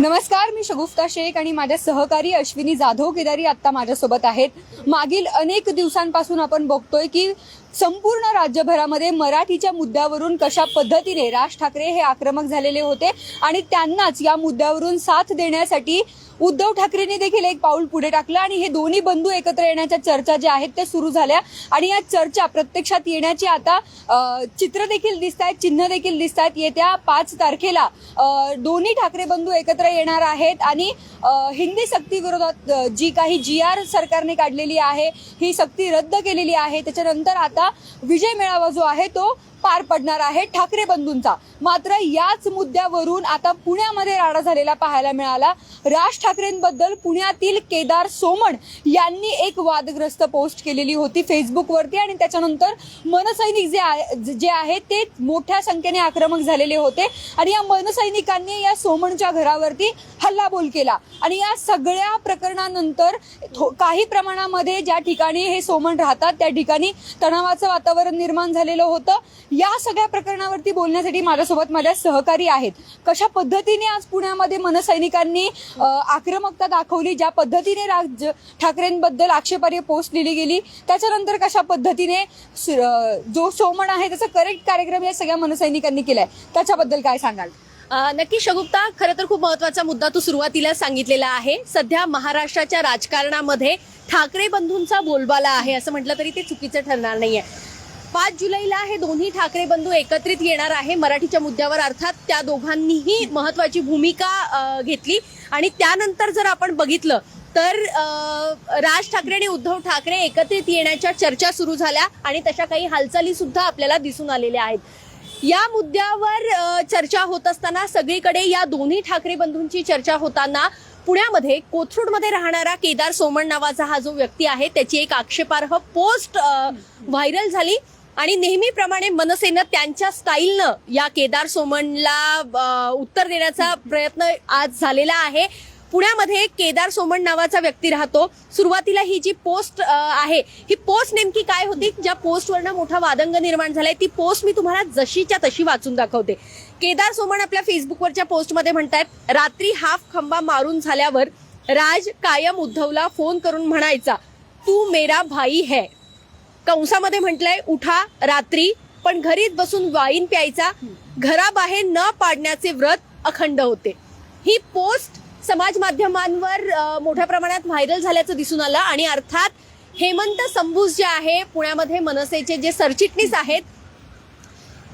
नमस्कार मी शगुफ्ता शेख आणि माझ्या सहकारी अश्विनी जाधव केदारी आत्ता माझ्यासोबत आहेत. मागील अनेक दिवसांपासून आपण बघतोय की संपूर्ण राज्यभरामध्ये मराठीच्या मुद्द्यावरून कशा पद्धतीने राज ठाकरे हे आक्रमक झालेले होते आणि त्यांनाच या मुद्द्यावरून साथ देण्यासाठी उद्धव ठाकरेंनी देखील एक पाऊल पुढे टाकलं आणि हे दोन्ही बंधू एकत्र येण्याच्या चर्चा ज्या आहेत त्या सुरू झाल्या. आणि या चर्चा प्रत्यक्षात येण्याची आता चित्र देखील दिसत आहेत चिन्ह देखील दिसत आहेत येत्या पाच तारखेला दोन्ही ठाकरे बंधू एकत्र येणार आहेत आणि हिंदी सक्ती विरोधात जी काही जी आर सरकारने काढलेली आहे ही सक्ती रद्द केलेली आहे. त्याच्यानंतर आता विजय मेळावा जो आहे तो पार पडणार आहे ठाकरे बंधूंचा. मात्र याच मुद्द्यावरून आता पुण्यामध्ये राडा झालेला पाहायला मिळाला. राज ठाकरेंबद्दल पुण्यातील केदार सोमण यांनी एक वादग्रस्त पोस्ट केलेली होती फेसबुकवरती आणि त्याच्यानंतर मनसैनिक जे आहे जे आहे ते मोठ्या संख्येने आक्रमक झालेले होते आणि या मनसैनिकांनी या सोमणच्या घरावरती हल्लाबोल केला. आणि या सगळ्या प्रकरणानंतर काही प्रमाणामध्ये ज्या ठिकाणी हे सोमण राहतात त्या ठिकाणी तणावाचं वातावरण निर्माण झालेलं होतं. या सगळ्या प्रकरणावरती बोलण्यासाठी माझ्यासोबत माझ्या सहकारी आहेत. कशा पद्धतीने आज पुण्यामध्ये मनसैनिकांनी आक्रमकता दाखवली ज्या पद्धतीने राज ठाकरेंबद्दल आक्षेपार्ह पोस्ट लिहिली गेली त्याच्यानंतर कशा पद्धतीने जो सोमण आहे त्याचा करेक्ट कार्यक्रम या सगळ्या मनसैनिकांनी केलाय त्याच्याबद्दल काय सांगाल? नक्की शगुप्ता खरं तर खूप महत्त्वाचा मुद्दा तू सुरुवातीला सांगितलेला आहे. सध्या महाराष्ट्राच्या राजकारणामध्ये ठाकरे बंधूंचा बोलबाला आहे असं म्हटलं तरी ते चुकीचं ठरणार नाहीये. पाच जुलैला हे दोन्ही ठाकरे बंधू एकत्रित येणार आहे मराठीच्या मुद्द्यावर. अर्थात त्या दोघांनीही महत्वाची भूमिका घेतली. आणि त्यानंतर जर आपण बघितलं तर राज ठाकरे आणि उद्धव ठाकरे एकत्रित येण्याच्या चर्चा सुरू झाल्या आणि तशा काही हालचाली सुद्धा आपल्याला दिसून आलेल्या आहेत. या मुद्द्यावर चर्चा होत असताना सगळीकडे या दोन्ही ठाकरे बंधूंची चर्चा होताना पुण्यामध्ये कोथरूडमध्ये राहणारा केदार सोमण नावाचा हा जो व्यक्ती आहे त्याची एक आक्षेपार्ह पोस्ट व्हायरल झाली. आणि नेहमीप्रमाणे मनसेनं त्यांच्या स्टाईलनं या केदार सोमणला उत्तर देण्याचा प्रयत्न आज झालेला आहे. पुण्यामध्ये केदार सोमण नावाचा व्यक्ती राहतो. सुरुवातीला ही जी पोस्ट आहे ही पोस्ट नेमकी काय होती? ज्या पोस्टवरनं मोठा वादंग निर्माण झालाय. ती पोस्ट मी तुम्हाला जशीच्या तशी वाचून दाखवते. केदार सोमण आपल्या फेसबुकवरच्या पोस्टमध्ये म्हणतायत रात्री हाफ खंबा मारून झाल्यावर राज कायम उद्धवला फोन करून म्हणायचा तू मेरा भाई है कंसामध्ये म्हटलंय उठा रात्री पण घरीच बसून वाईन प्यायचा. घराबाहेर न पाडण्याचे व्रत अखंड होते. ही पोस्ट समाज माध्यमांवर मोठ्या प्रमाणात व्हायरल झाल्याचं दिसून आलं आणि अर्थात हेमंत संभूस जे आहे पुण्यामध्ये मनसेचे जे सरचिटणीस आहेत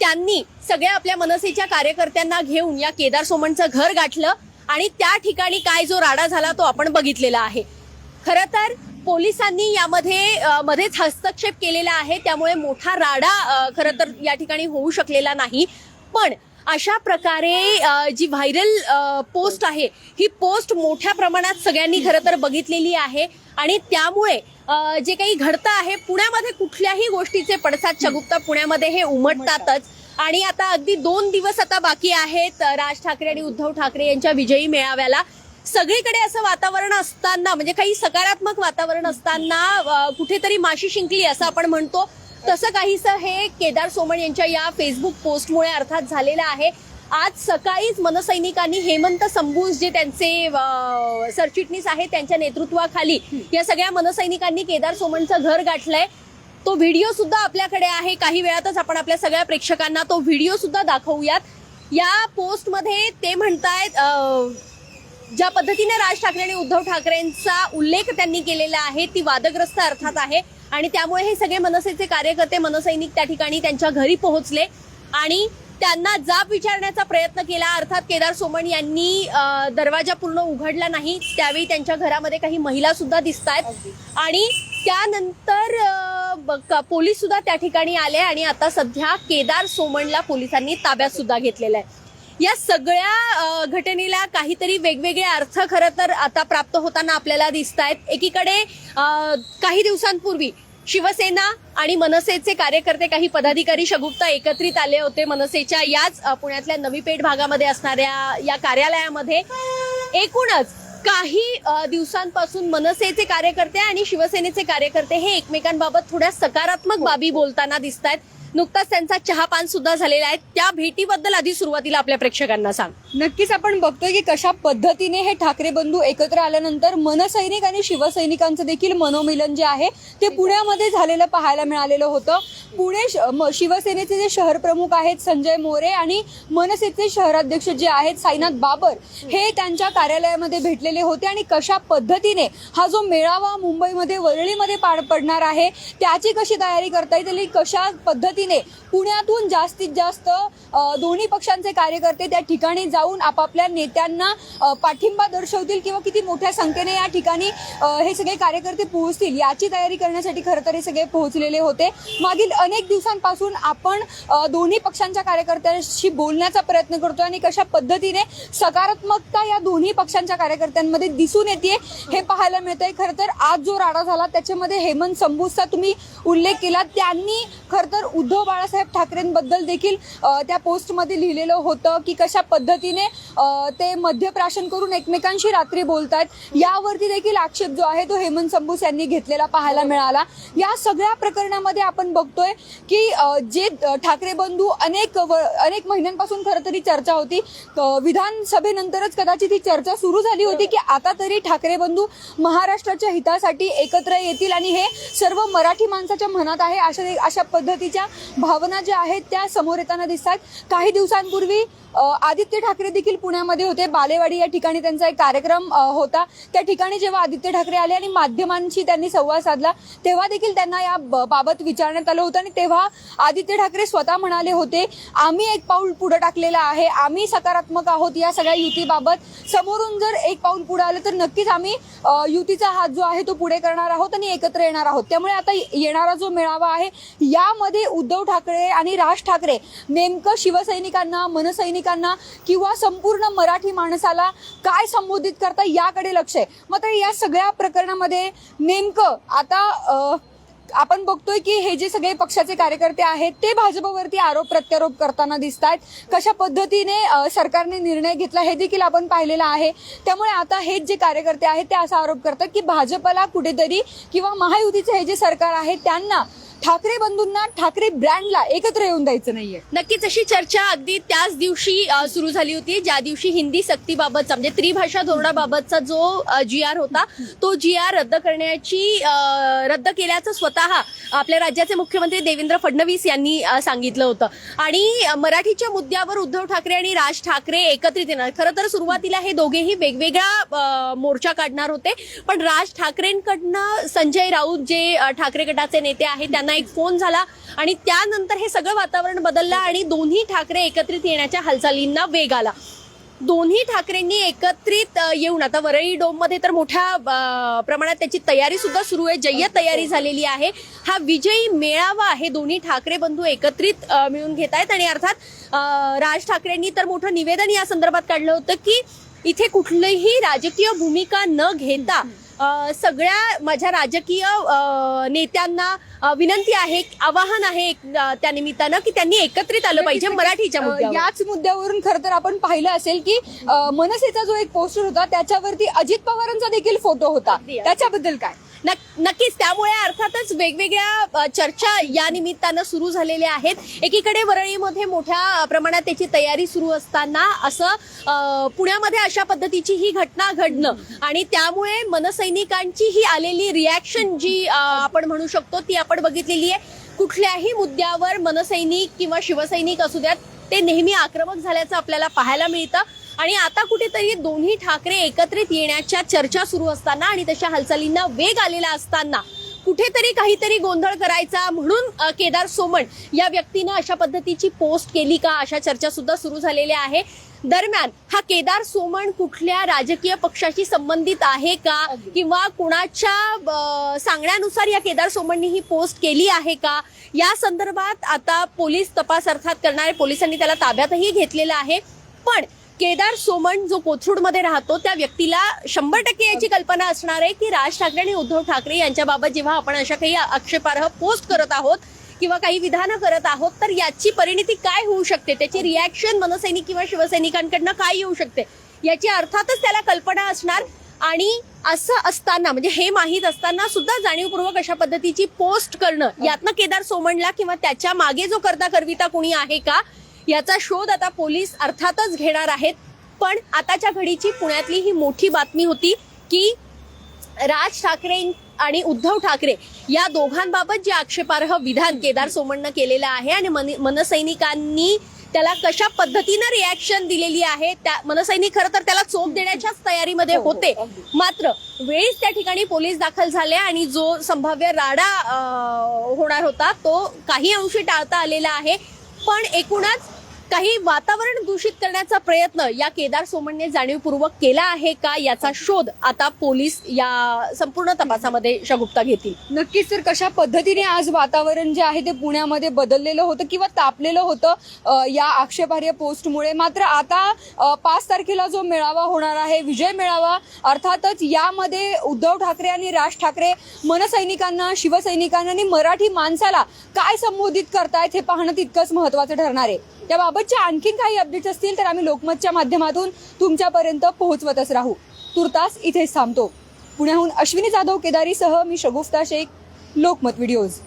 त्यांनी सगळ्या आपल्या मनसेच्या कार्यकर्त्यांना घेऊन या केदार सोमणचं घर गाठलं आणि त्या ठिकाणी काय जो राडा झाला तो आपण बघितलेला आहे. खरं तर पोलिसांनी यामध्ये मध्येच हस्तक्षेप केलेला आहे. त्यामुळे मोठा राडा खरं तर या ठिकाणी होऊ शकलेला नाही. पण अशा प्रकारे जी व्हायरल पोस्ट आहे ही पोस्ट मोठ्या प्रमाणात सगळ्यांनी खरं तर बघितलेली आहे. आणि त्यामुळे जे काही घडतं आहे पुण्यामध्ये कुठल्याही गोष्टीचे पडसाद शगुप्ता पुण्यामध्ये हे उमटतातच. आणि आता अगदी दोन दिवस आता बाकी आहेत राज ठाकरे आणि उद्धव ठाकरे यांच्या विजयी मेळाव्याला. सगळीकडे असं वातावरण असताना म्हणजे काही सकारात्मक वातावरण असताना कुठेतरी माशी शिंकली असं आपण म्हणतो. तसं काहीसं हे केदार सोमण यांच्या या फेसबुक पोस्टमुळे अर्थात झालेलं आहे. आज सकाळीच मनसैनिकांनी हेमंत संभूज जे त्यांचे सरचिटणीस आहेत त्यांच्या नेतृत्वाखाली या सगळ्या मनसैनिकांनी केदार सोमणचं घर गाठलंय. तो व्हिडिओ सुद्धा आपल्याकडे आहे. काही वेळातच आपण आपल्या सगळ्या प्रेक्षकांना तो व्हिडिओ सुद्धा दाखवूयात. या पोस्टमध्ये ते म्हणतायत ज्या पद्धतीने राज ठाकरे आणि उद्धव ठाकरेंचा उल्लेख त्यांनी केलेला आहे ती वादग्रस्त अर्थात आहे. आणि त्यामुळे हे सगळे मनसेचे कार्यकर्ते मनसैनिक त्या ठिकाणी त्यांच्या घरी पोहोचले. आणि त्यांना जाब विचारण्याचा प्रयत्न केला. अर्थात केदार सोमण यांनी दरवाजा पूर्ण उघडला नाही. त्यावेळी त्यांच्या घरामध्ये काही महिला सुद्धा दिसत आहेत. आणि त्यानंतर पोलीस सुद्धा त्या ठिकाणी आले. आणि आता सध्या केदार सोमणला पोलिसांनी ताब्यात सुद्धा घेतलेला आहे. या सगळ्या घटनेला काहीतरी वेगवेगळे अर्थ खरं तर आता प्राप्त होताना आपल्याला दिसत आहेत एकीकडे काही दिवसांपूर्वी शिवसेना आणि मनसेचे कार्यकर्ते काही पदाधिकारी शगुप्ता एकत्रित आले होते मनसेच्या याच पुण्यातल्या नवी पेठ भागामध्ये असणाऱ्या या कार्यालयामध्ये. एकूणच काही दिवसांपासून मनसेचे कार्यकर्ते आणि शिवसेनेचे कार्यकर्ते हे एकमेकांबाबत थोड्या सकारात्मक बाबी बोलताना दिसत आहेत नुकताच त्यांचा चहापान सुद्धा झालेला आहे. त्या भेटीबद्दल आधी सुरुवातीला आपल्या प्रेक्षकांना सांग. नक्कीच आपण बघतोय की कशा पद्धतीने हे ठाकरे बंधू एकत्र आल्यानंतर मनसैनिक आणि शिवसैनिकांचं देखील मनोमिलन जे आहे ते पुण्यामध्ये झालेलं पाहायला मिळालेलं होतं. पुणे श- शिवसेनेचे जे शहर प्रमुख आहेत संजय मोरे आणि मनसेचे शहराध्यक्ष जे आहेत साईनाथ बाबर हे त्यांच्या कार्यालयामध्ये भेटलेले होते आणि कशा पद्धतीने हा जो मेळावा मुंबईमध्ये वरळीमध्ये पार पडणार आहे त्याची कशी तयारी करता येईल कशा पद्धती पद्धतीने पुण्यातून जास्तीत जास्त दोन्ही पक्षांचे कार्यकर्ते त्या ठिकाणी जाऊन आपापल्या नेत्यांना पाठिंबा दर्शवतील किंवा किती मोठ्या संख्येने या ठिकाणी हे सगळे कार्यकर्ते पोहोचतील याची तयारी करण्यासाठी खरं तर हे सगळे पोहोचलेले होते. मागील अनेक दिवसांपासून आपण दोन्ही पक्षांच्या कार्यकर्त्यांशी बोलण्याचा प्रयत्न करतो आणि कशा पद्धतीने सकारात्मकता या दोन्ही पक्षांच्या कार्यकर्त्यांमध्ये दिसून येते हे पाहायला मिळतंय. खरं तर आज जो राडा झाला त्याच्यामध्ये हेमंत संबूचा तुम्ही उल्लेख केला त्यांनी खरं तर उद्धव बाळासाहेब ठाकरेंबद्दल देखील त्या पोस्टमध्ये लिहिलेलं होतं की कशा पद्धतीने ते मध्यप्राशन करून एकमेकांशी रात्री बोलतायत. यावरती देखील आक्षेप जो आहे तो हेमंत संबूस यांनी घेतलेला पाहायला मिळाला. या सगळ्या प्रकरणामध्ये आपण बघतोय की जे ठाकरे बंधू अनेक व- अनेक महिन्यांपासून खरं तरी चर्चा होती. विधानसभेनंतरच कदाचित ही चर्चा सुरू झाली होती की आता तरी ठाकरे बंधू महाराष्ट्राच्या हितासाठी एकत्र येतील आणि हे सर्व मराठी माणसाच्या मनात आहे अशा अशा पद्धतीच्या भावना ज्या आहेत त्या समोर येताना दिसतात. काही दिवसांपूर्वी आदित्य ठाकरे देखील पुण्यामध्ये होते. बालेवाडी या ठिकाणी त्यांचा एक कार्यक्रम होता. त्या ठिकाणी जेव्हा आदित्य ठाकरे आले आणि माध्यमांशी त्यांनी संवाद साधला तेव्हा देखील त्यांना या बाबत विचारण्यात आलं होतं आणि तेव्हा आदित्य ठाकरे स्वतः म्हणाले होते आम्ही एक पाऊल पुढे टाकलेलं आहे. आम्ही सकारात्मक आहोत या सगळ्या युतीबाबत. समोरून जर एक पाऊल पुढे आलं तर नक्कीच आम्ही युतीचा हात जो आहे तो पुढे करणार आहोत आणि एकत्र येणार आहोत. त्यामुळे आता येणारा जो मेळावा आहे यामध्ये उद्धव ठाकरे आणि राज ठाकरे नेमकं शिवसैनिकांना मनसैनिकांना किंवा संपूर्ण मराठी माणसाला काय संबोधित करता याकडे लक्ष आहे. मात्र या सगळ्या प्रकरणामध्ये नेमकं आता आपण बघतोय की हे जे सगळे पक्षाचे कार्यकर्ते आहेत ते भाजपवरती आरोप प्रत्यारोप करताना दिसत आहेत कशा पद्धतीने सरकारने निर्णय घेतला हे देखील आपण पाहिलेलं आहे. त्यामुळे आता हेच जे कार्यकर्ते आहेत ते असा आरोप करतात की भाजपला कुठेतरी किंवा महायुतीचे हे जे सरकार आहे त्यांना ठाकरे बंधूंना ठाकरे ब्रँडला एकत्र येऊन द्यायचं नाहीये. नक्कीच अशी चर्चा अगदी त्याच दिवशी सुरू झाली होती ज्या दिवशी हिंदी सक्तीबाबतचा म्हणजे त्रिभाषा धोरणाबाबतचा जो जी आर होता तो जी आर रद्द करण्याची रद्द केल्याचं स्वतः आपल्या राज्याचे मुख्यमंत्री देवेंद्र फडणवीस यांनी सांगितलं होतं. आणि मराठीच्या मुद्द्यावर उद्धव ठाकरे आणि राज ठाकरे एकत्रित येणार. खरं तर सुरुवातीला हे दोघेही वेगवेगळा मोर्चा काढणार होते पण राज ठाकरेंकडनं संजय राऊत जे ठाकरे गटाचे नेते आहेत त्यांना एक फोन झाला आणि त्यानंतर हे सगळं वातावरण बदललं आणि दोन्ही ठाकरे एकत्रित येण्याच्या हालचालींना वेग आला. दोन्ही ठाकरेंनी एकत्रित येऊन आता वरळी डोममध्ये तर मोठ्या प्रमाणात त्याची तयारी सुद्धा सुरू आहे. जय्यत तयारी झालेली आहे. हा विजयी मेळावा आहे. दोन्ही ठाकरे बंधू एकत्रित मिळून घेत आहेत आणि अर्थात राज ठाकरेंनी तर मोठं निवेदन या संदर्भात काढलं होतं की इथे कुठलीही राजकीय भूमिका न घेता सगळ्या माझ्या राजकीय नेत्यांना विनंती आहे आवाहन आहे त्या निमित्तानं की त्यांनी एकत्रित आलं पाहिजे मराठीच्या याच मुद्द्यावरून खरं तर आपण पाहिलं असेल की मनसेचा जो एक पोस्टर होता त्याच्यावरती अजित पवारांचा देखील फोटो होता. त्याच्याबद्दल काय? नक्कीच त्यामुळे अर्थातच वेगवेगळ्या चर्चा या निमित्तानं सुरू झालेल्या आहेत. एकीकडे वरळीमध्ये मोठ्या प्रमाणात त्याची तयारी सुरू असताना असं पुण्यामध्ये अशा पद्धतीची ही घटना घडणं आणि त्यामुळे मनसैनिकांची ही आलेली रिॲक्शन जी आपण म्हणू शकतो ती आपण बघितलेली आहे. कुठल्याही मुद्द्यावर मनसैनिक किंवा शिवसैनिक असू द्यात ते नेहमी आक्रमक झाल्याचं आपल्याला पाहायला मिळतं. आणि आता कुठेतरी दोन्ही ठाकरे एकत्रित येण्याच्या चर्चा सुरू असताना आणि तशा हालचालींना वेग आलेला असताना कुठेतरी काहीतरी गोंधळ करायचा म्हणून केदार सोमण या व्यक्तीनं अशा पद्धतीची पोस्ट केली का? अशा चर्चा सुद्धा सुरू झालेल्या आहे. दरम्यान हा केदार सोमण कुठल्या राजकीय पक्षाशी संबंधित आहे का? किंवा कुणाच्या सांगण्यानुसार या केदार सोमणनी ही पोस्ट केली आहे का? या संदर्भात आता पोलीस तपास अर्थात करणारे पोलिसांनी त्याला ताब्यातही घेतलेलं आहे. पण केदार सोमण जो कोथरूडमध्ये राहतो त्या व्यक्तीला शंभर टक्के याची कल्पना असणार आहे की राज ठाकरे आणि उद्धव ठाकरे यांच्याबाबत जेव्हा आपण अशा काही आक्षेपार्ह पोस्ट करत आहोत किंवा काही विधानं करत आहोत तर याची परिणिती काय होऊ शकते? त्याची रिॲक्शन मनसैनिक किंवा शिवसैनिकांकडनं काय येऊ शकते? याची अर्थातच त्याला कल्पना असणार. आणि असं असताना म्हणजे हे माहीत असताना सुद्धा जाणीवपूर्वक अशा पद्धतीची पोस्ट करणं यातनं केदार सोमणला किंवा त्याच्यामागे जो करता करविता कोणी आहे का याचा शोध आता पोलीस अर्थातच घेणार आहेत. पण आताच्या घडीची पुण्यातली ही मोठी बातमी होती की राज ठाकरे आणि उद्धव ठाकरे या दोघांबाबत जे आक्षेपार्ह विधान केदार सोमणनं केलेलं आहे आणि मन मनसैनिकांनी त्याला कशा पद्धतीनं रिॲक्शन दिलेली आहे त्या मनसैनिक खरं तर त्याला चोप देण्याच्याच तयारीमध्ये होते. मात्र वेळीच त्या ठिकाणी पोलीस दाखल झाले आणि जो संभाव्य राडा होणार होता तो काही अंशी टाळता आलेला आहे. पण एकूणच काही वातावरण दूषित करण्याचा प्रयत्न या केदार सोमणने जाणीवपूर्वक केला आहे का याचा शोध आता पोलीस या संपूर्ण तपासामध्ये शगुप्ता घेतील. नक्कीच तर कशा पद्धतीने आज वातावरण जे आहे ते पुण्यामध्ये बदललेलं होतं किंवा तापलेलं होतं या आक्षेपार्ह पोस्टमुळे? मात्र आता पाच तारखेला जो मेळावा होणार आहे विजय मेळावा अर्थातच यामध्ये उद्धव ठाकरे आणि राज ठाकरे मनसैनिकांना शिवसैनिकांना आणि मराठी माणसाला काय संबोधित करतायत हे पाहणं तितकंच महत्वाचं ठरणार आहे. त्याबाबतच्या आणखीन काही अपडेट्स असतील तर आम्ही लोकमतच्या माध्यमातून तुमच्यापर्यंत पोहोचवतच राहू. तुर्तास इथेच थांबतो. पुण्याहून अश्विनी जाधव केदारीसह मी शगुफ्ता शेख लोकमत व्हिडिओज.